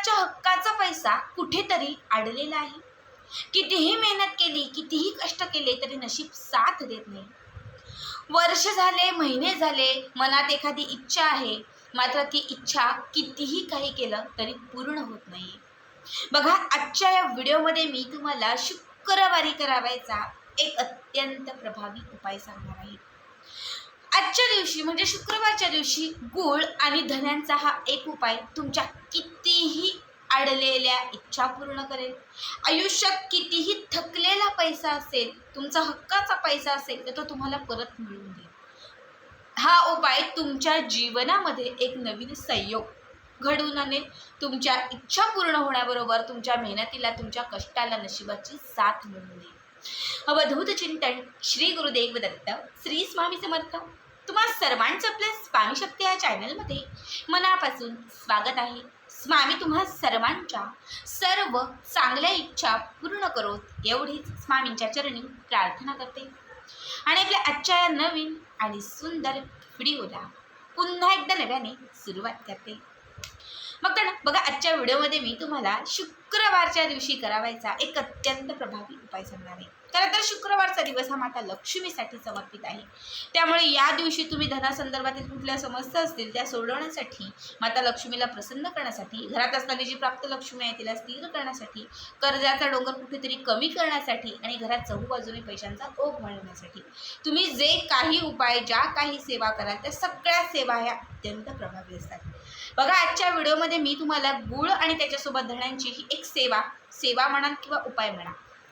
स्वतःच्या हक्काचा पैसा कुठेतरी अडलेला आहे. कितीही मेहनत केली कितीही कष्ट केले तरी नशीब साथ देत नाही. वर्ष झाले महिने झाले मनात एखादी इच्छा आहे. मात्र ती इच्छा कितीही काही केलं तरी पूर्ण होत नाही. बघा आजच्या या व्हिडिओमध्ये मी तुम्हाला शुक्रवारी करावायचा एक अत्यंत प्रभावी उपाय सांगणार आहे. आजच्या दिवशी म्हणजे शुक्रवारच्या दिवशी गुळ आणि धन्यांचा हा एक उपाय तुमच्या कितीही अडलेल्या इच्छा पूर्ण करेल. आयुष्यात कितीही थकलेला पैसा असेल तुमचा हक्काचा पैसा असेल तर तो तुम्हाला परत मिळून देईल. हा उपाय तुमच्या जीवनामध्ये एक नवीन संयोग घडवून आणेल. तुमच्या इच्छा पूर्ण होण्याबरोबर तुमच्या मेहनतीला तुमच्या कष्टाला नशिबाची साथ मिळून देईल. अवधूत चिंतन श्री गुरुदेव दत्त श्री स्वामी समर्थ. तुम्हा सर्वांचं आपल्या स्वामी शक्ती या चॅनलमध्ये मनापासून स्वागत आहे. स्वामी तुम्हा सर्वांच्या सर्व चांगल्या इच्छा पूर्ण करोत एवढीच स्वामींच्या चरणी प्रार्थना करते. आणि आपल्या आजच्या या नवीन आणि सुंदर व्हिडिओला पुन्हा एकदा नव्याने सुरुवात करते. मग तर बघा आजच्या व्हिडिओमध्ये मी तुम्हाला शुक्रवारच्या दिवशी करावायचा एक अत्यंत प्रभावी उपाय सांगणार आहे. खरं तर शुक्रवारचा दिवस हा माता लक्ष्मीसाठी समर्पित आहे. त्यामुळे या दिवशी तुम्ही धनासंदर्भातील कुठल्या समस्या असतील त्या सोडवण्यासाठी माता लक्ष्मीला प्रसन्न करण्यासाठी घरात असणारी जी प्राप्त लक्ष्मी आहे तिला स्थिर करण्यासाठी कर्जाचा डोंगर कुठेतरी कमी करण्यासाठी आणि घरात चहूबाजूने पैशांचा ओघ वाढवण्यासाठी तुम्ही जे काही उपाय ज्या काही सेवा कराल त्या सगळ्या सेवा ह्या अत्यंत प्रभावी असतात. बघा आजच्या व्हिडिओमध्ये मी तुम्हाला गुळ आणि त्याच्यासोबत धण्यांची ही एक सेवा सेवा म्हणा किंवा उपाय म्हणा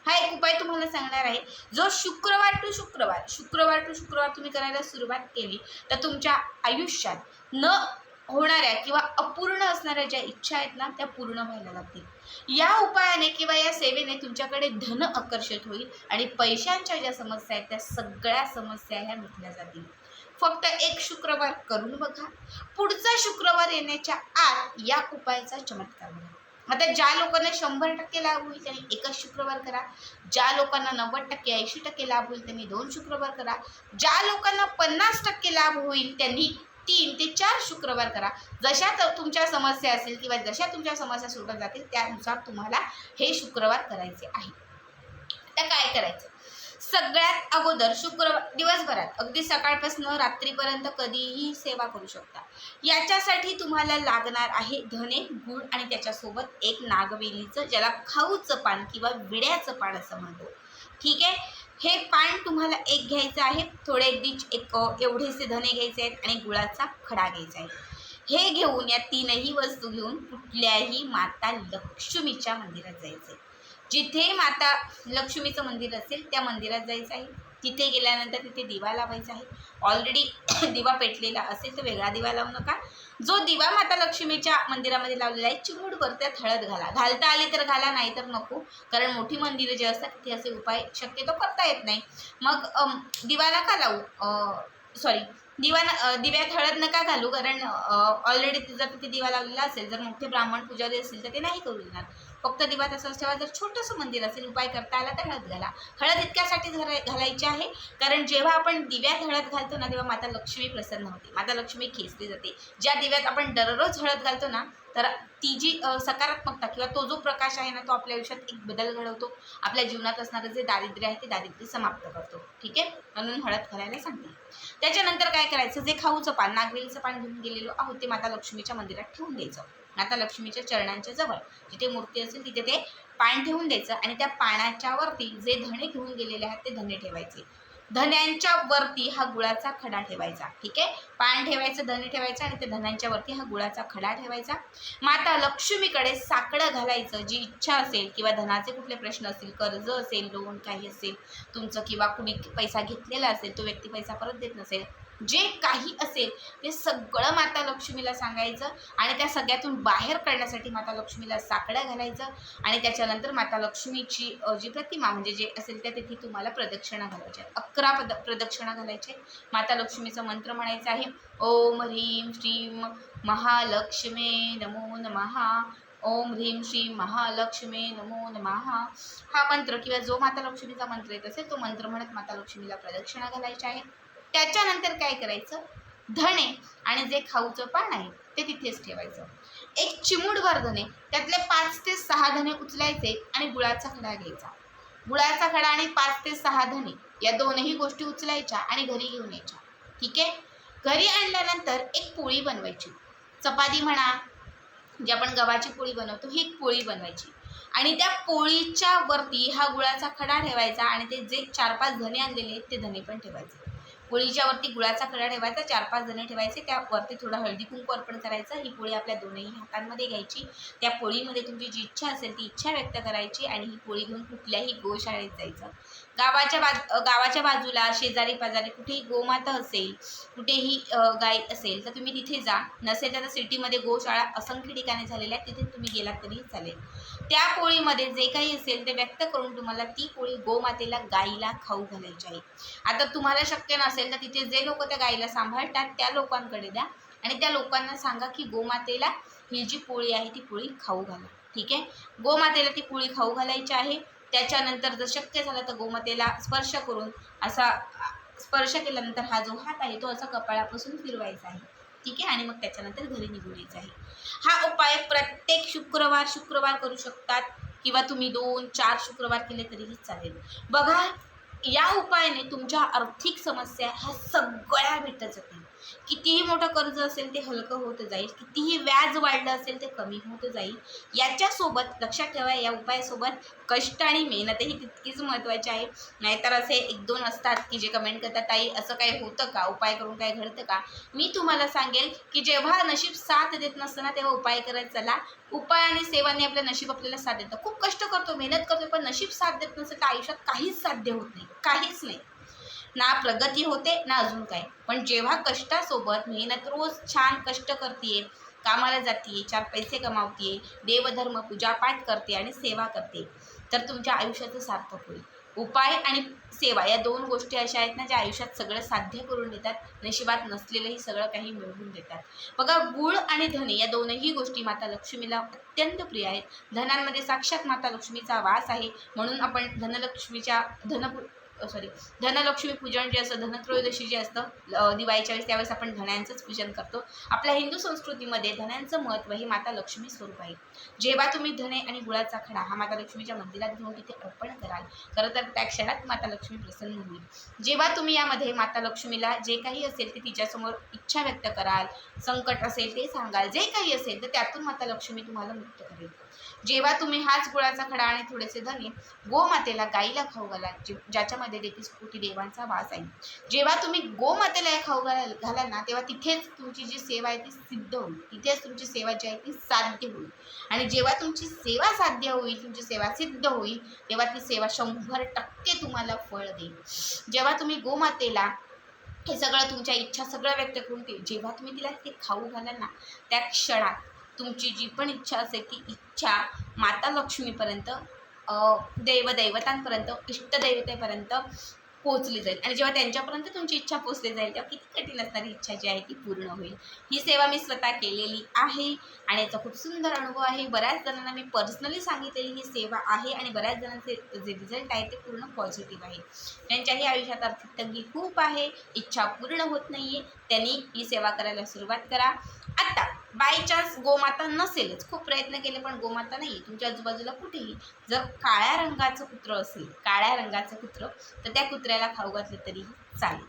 हा एक उपाय तुम्हाला सांगणार आहे. जो शुक्रवार टू शुक्रवार शुक्रवार टू शुक्रवार तुम्ही करायला सुरुवात केली तर तुमच्या आयुष्यात न होणाऱ्या किंवा अपूर्ण असणाऱ्या ज्या इच्छा आहेत ना त्या पूर्ण व्हायला लागतील. या उपायाने किंवा या सेवेने तुमच्याकडे धन आकर्षित होईल आणि पैशांच्या ज्या समस्या आहेत त्या सगळ्या समस्या ह्या मिटल्या जातील. फक्त एक शुक्रवार करून बघा. पुढचा शुक्रवार येण्याच्या आत या उपायाचा चमत्कार बघा. आता ज्या लोकांना शंभर टक्के लाभ होईल त्यांनी एकच शुक्रवार करा. ज्या लोकांना नव्वद टक्के ऐंशी टक्के लाभ होईल त्यांनी दोन शुक्रवार करा. ज्या लोकांना पन्नास टक्के लाभ होईल त्यांनी तीन ते चार शुक्रवार करा. जशा तर तुमच्या समस्या असेल किंवा जशा तुमच्या समस्या सुटत जातील त्यानुसार तुम्हाला हे शुक्रवार करायचे आहे. आता काय करायचं? सगळ्यात अगोदर शुक्रवार दिवसभरात अगदी सकाळपासून रात्रीपर्यंत कधीही सेवा करू शकता. याच्यासाठी तुम्हाला लागणार आहे धने गुळ आणि त्याच्यासोबत एक नागवेलीचं ज्याला खाऊचं पान किंवा विड्याचं पान असं म्हणतो. ठीक आहे? हे पान तुम्हाला एक घ्यायचं आहे. थोडे डिच एक एवढेसे धने घ्यायचे आहेत आणि गुळाचा खडा घ्यायचा आहे. हे घेऊन या तीनही वस्तू घेऊन कुठल्याही माता लक्ष्मीच्या मंदिरात जायचं आहे जिथे माता लक्ष्मीचं मंदिर असेल त्या मंदिरात जायचं आहे. तिथे गेल्यानंतर तिथे दिवा लावायचा आहे. ऑलरेडी दिवा पेटलेला असेल तर वेगळा दिवा लावू नका. जो दिवा माता लक्ष्मीच्या मंदिरामध्ये लावलेला आहे चिमूड त्यात हळद घाला. घालता आली तर घाला नाही तर नको. कारण मोठी मंदिरं जे असतात तिथे असे उपाय शक्यतो करता येत नाही. मग दिवाला का लावू? सॉरी दिवा न- दिव्या दिव्यात हळद नका घालू. कारण ऑलरेडी जर तिथे दिवा लावलेला असेल जर मोठे ब्राह्मण पुजारी असेल तर ते नाही करू देणार. फक्त दिवा तसंच ठेवा जर छोटंसं मंदिर असेल उपाय करता आला तर हळद घाला. हळद इतक्यासाठी घालाय घालायची आहे कारण जेव्हा आपण दिव्यात हळद घालतो ना तेव्हा माता लक्ष्मी प्रसन्न होते. माता लक्ष्मी खेचली जाते. ज्या दिव्यात आपण दररोज हळद घालतो ना तर ती जी सकारात्मकता किंवा तो जो प्रकाश आहे ना तो आपल्या आयुष्यात एक बदल घडवतो. आपल्या जीवनात असणारं जे दारिद्र्य आहे ते दारिद्र्य समाप्त करतो. ठीक आहे? म्हणून हळद घालायला सांगते. त्याच्यानंतर काय करायचं? जे खाऊचं पान नागवेलीचं पान घेऊन गेलेलो आहोत ते माता लक्ष्मीच्या मंदिरात ठेवून द्यायचं. माता लक्ष्मीच्या चरणांच्या जवळ. जिथे मूर्ती असेल तिथे ते पान ठेवून द्यायचं आणि त्या पानाच्या वरती जे धणे घेऊन गेलेले आहेत ते धणे ठेवायचे. धन्यांच्या वरती हा गुळाचा खडा ठेवायचा. ठीक आहे? पान ठेवायचं धने ठेवायचं आणि त्या धन्यांच्या वरती हा गुळाचा खडा ठेवायचा. माता लक्ष्मीकडे साकडं घालायचं. जी इच्छा असेल किंवा धनाचे कुठले प्रश्न असतील कर्ज असेल लोन काही असेल तुमचं किंवा कुणी पैसा घेतलेला असेल तो व्यक्ती पैसा परत देत नसेल. जे काही असेल ते सगळं माता लक्ष्मीला सांगायचं आणि त्या सगळ्यातून बाहेर काढण्यासाठी माता लक्ष्मीला साकडं घालायचं आणि त्याच्यानंतर माता लक्ष्मीची जी प्रतिमा म्हणजे जे असेल त्या तिथे तुम्हाला प्रदक्षिणा घालायच्या अकरा पद प्रदक्षिणा घालायच्या माता लक्ष्मीचं मंत्र म्हणायचं आहे ओम ह्रीम श्रीम महालक्ष्मे नमो नमहा ओम ह्रीम श्रीम महालक्ष्मी नमो नमहा हा मंत्र किंवा जो माता लक्ष्मीचा मंत्र येत असेल तो मंत्र म्हणत माता लक्ष्मीला प्रदक्षिणा घालायच्या आहे. त्याच्यानंतर काय करायचं? धणे आणि जे खाऊचं पान आहे ते तिथेच ठेवायचं. एक चिमूटभर धणे त्यातले पाच ते सहा धने उचलायचे आणि गुळाचा खडा घ्यायचा. गुळाचा खडा आणि पाच ते सहा धने या दोनही गोष्टी उचलायच्या आणि घरी घेऊन यायच्या. ठीक आहे? घरी आणल्यानंतर एक पोळी बनवायची. चपाती म्हणा जी आपण गव्हाची पोळी बनवतो ही एक पोळी बनवायची. आणि त्या पोळीच्या वरती हा गुळाचा खडा ठेवायचा आणि ते जे चार पाच धने आणलेले आहेत ते धने पण ठेवायचे. पोळीच्या वरती गुळाचा खडा ठेवायचा चार पाच धने ठेवायचे त्यावरती थोडं हळदी कुंकू अर्पण करायचं. ही पोळी आपल्या दोनही हातांमध्ये घ्यायची. त्या पोळीमध्ये तुमची जी इच्छा असेल ती इच्छा व्यक्त करायची आणि ही पोळी घेऊन कुठल्याही गोशाळेत जायचं. गावाच्या बाज गावाच्या बाजूला शेजारी पाजारी कुठेही गोमाता असेल कुठेही गाय असेल तर तुम्ही तिथे जा. नसेल तर सिटीमध्ये गोशाळा असंख्य ठिकाणी झालेल्या आहेत तिथे तुम्ही गेलात तरी चालेल. त्या पोळीमध्ये जे काही असेल ते व्यक्त करून तुम्हाला ती पोळी गोमातेला गाईला खाऊ घालायची आहे. आता तुम्हाला शक्य नसेल तर तिथे जे लोक त्या गाईला सांभाळतात त्या लोकांकडे द्या. आणि त्या लोकांना सांगा की गोमातेला ही जी पोळी आहे ती पोळी खाऊ घाला. ठीक आहे? गोमातेला ती पोळी खाऊ घालायची आहे. त्याच्यानंतर जर शक्य झालं तर गोमातेला स्पर्श करून असा स्पर्श केल्यानंतर हा जो हात आहे तो असा कपाळापासून फिरवायचा आहे. ठीक आहे? आणि मग त्याच्यानंतर घरी निघून यायचं आहे. हा उपाय प्रत्येक शुक्रवार शुक्रवार करू शकतात. किंवा तुम्ही दोन चार शुक्रवार केले तरीही चालेल. बघा या उपायाने तुमच्या आर्थिक समस्या ह्या सगळ्या भेटत जातील. कितीही मोठं कर्ज असेल ते हलकं होत जाईल कितीही व्याज वाढलं असेल ते कमी होत जाईल. याच्यासोबत लक्षात ठेवा या उपायासोबत कष्ट आणि मेहनतही तितकीच महत्त्वाची आहे. नाहीतर असे एक दोन असतात की जे कमेंट करतात ताई असं काही होतं का? उपाय करून काय घडतं का? मी तुम्हाला सांगेल की जेव्हा नशीब साथ देत नसतं तेव्हा उपाय करत चला. उपाय आणि सेवाने आपलं नशीब आपल्याला साथ देतं. खूप कष्ट करतो मेहनत करतो पण नशीब साथ देत नसेल तर आयुष्यात काहीच साध्य होत नाही. काहीच नाही. ना प्रगती होते ना अजून काय. पण जेव्हा कष्टासोबत मेहनत रोज छान कष्ट करते कामाला जाते चार पैसे कमावते देवधर्म पूजापाठ करते आणि सेवा करते तर तुमच्या आयुष्याचं सार्थक होईल. उपाय आणि सेवा या दोन गोष्टी अशा आहेत ना ज्या आयुष्यात सगळं साध्य करून देतात नशिबात नसलेलंही सगळं काही मिळवून देतात. बघा गुळ आणि धने या दोनही गोष्टी माता लक्ष्मीला अत्यंत प्रिय आहेत. धनांमध्ये साक्षात माता लक्ष्मीचा वास आहे म्हणून आपण धनलक्ष्मीच्या धन सॉरी धनलक्ष्मी पूजन जे असतं धनत्रयोदशी जे असतं दिवाळीच्या वेळेस त्यावेळेस आपण धण्यांचंच पूजन करतो. आपल्या हिंदू संस्कृतीमध्ये धन्यांचं महत्त्व हे माता लक्ष्मी स्वरूप आहे. जेव्हा तुम्ही धने आणि गुळाचा खडा हा माता लक्ष्मीच्या मंदिरात घेऊन तिथे अर्पण कराल खरं तर त्या क्षणात माता लक्ष्मी प्रसन्न होईल. जेव्हा तुम्ही यामध्ये माता लक्ष्मीला जे काही असेल ते तिच्यासमोर इच्छा व्यक्त कराल संकट असेल ते सांगाल जे काही असेल तर त्यातून माता लक्ष्मी तुम्हाला मुक्त करेल. जेव्हा तुम्ही हाच गुळाचा खडा आणि थोडेसे धने गोमातेला गाईला खाऊ घालाल ज्याच्यामध्ये देखील स्फुटी देवांचा वास आहे. जेव्हा तुम्ही गोमातेला हे खाऊ घालाल घालाल ना तेव्हा तिथेच तुमची जी सेवा आहे ती सिद्ध होईल. तिथेच तुमची सेवा जी आहे ती साध्य होईल. आणि जेव्हा तुमची सेवा साध्य होईल तुमची सेवा सिद्ध होईल तेव्हा ती सेवा शंभर टक्के तुम्हाला फळ देईल. जेव्हा तुम्ही गोमातेला हे सगळं तुमच्या इच्छा सगळं व्यक्त करून ते जेव्हा तुम्ही तिला ते खाऊ घालाल ना त्या क्षणात तुमची जी पण इच्छा असेल ती इच्छा माता लक्ष्मीपर्यंत देवदैवतांपर्यंत इष्टदैवतेपर्यंत पोचली जाईल. आणि जेव्हा त्यांच्यापर्यंत तुमची इच्छा पोहोचली जाईल तेव्हा किती कठीण असणारी इच्छा जी आहे ती पूर्ण होईल. ही सेवा मी स्वतः केलेली आहे आणि याचा खूप सुंदर अनुभव आहे. बऱ्याच जणांना मी पर्सनली सांगितलेली ही सेवा आहे आणि बऱ्याच जणांचे जे रिझल्ट आहे ते पूर्ण पॉझिटिव्ह आहे. त्यांच्याही आयुष्यात आर्थिक तंगी खूप आहे इच्छा पूर्ण होत नाही आहे त्यांनी ही सेवा करायला सुरुवात करा. बाय चान्स गोमाता नसेलच. खूप प्रयत्न केले पण गोमाता नाही तुमच्या आजूबाजूला कुठेही जर काळ्या रंगाचं कुत्रं असेल काळ्या रंगाचं कुत्रं तर त्या कुत्र्याला खाऊ घातलं तरीही चालेल.